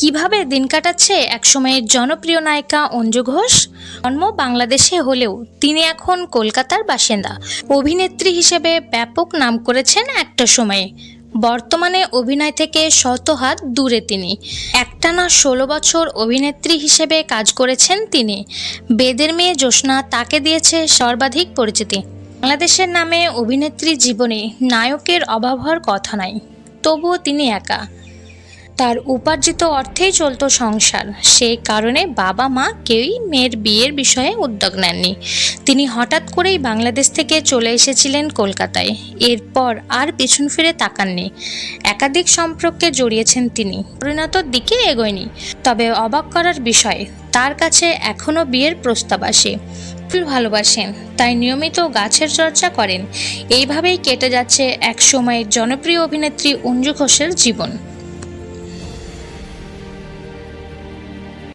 কীভাবে দিন কাটাচ্ছে একসময়ের জনপ্রিয় নায়িকা অঞ্জু ঘোষ? জন্ম বাংলাদেশে হলেও তিনি এখন কলকাতার বাসিন্দা। অভিনেত্রী হিসেবে ব্যাপক নাম করেছেন একটা সময়ে। বর্তমানে অভিনয় থেকে শত হাত দূরে তিনি। একটানা ষোলো বছর অভিনেত্রী হিসেবে কাজ করেছেন তিনি। বেদের মেয়ে জ্যোৎস্না তাকে দিয়েছে সর্বাধিক পরিচিতি। বাংলাদেশের নামে অভিনেত্রী জীবনে নায়কের অভাব হওয়ার কথা নাই, তবুও তিনি একা। তার উপার্জিত অর্থেই চলতো সংসার। সেই কারণে বাবা মা কেউই মেয়ের বিয়ের বিষয়ে উদ্যোগ নেননি। তিনি হঠাৎ করেই বাংলাদেশ থেকে চলে এসেছিলেন কলকাতায়। এরপর আর পিছন ফিরে তাকাননি। একাধিক সম্পর্কে জড়িয়েছেন তিনি। পরিণতর দিকে এগোয়নি। তবে অবাক করার বিষয়, তার কাছে এখনও বিয়ের প্রস্তাব আসে। ফুল ভালোবাসেন, তাই নিয়মিত গাছের চর্চা করেন। এইভাবেই কেটে যাচ্ছে এক সময়ের জনপ্রিয় অভিনেত্রী অঞ্জু ঘোষের জীবন।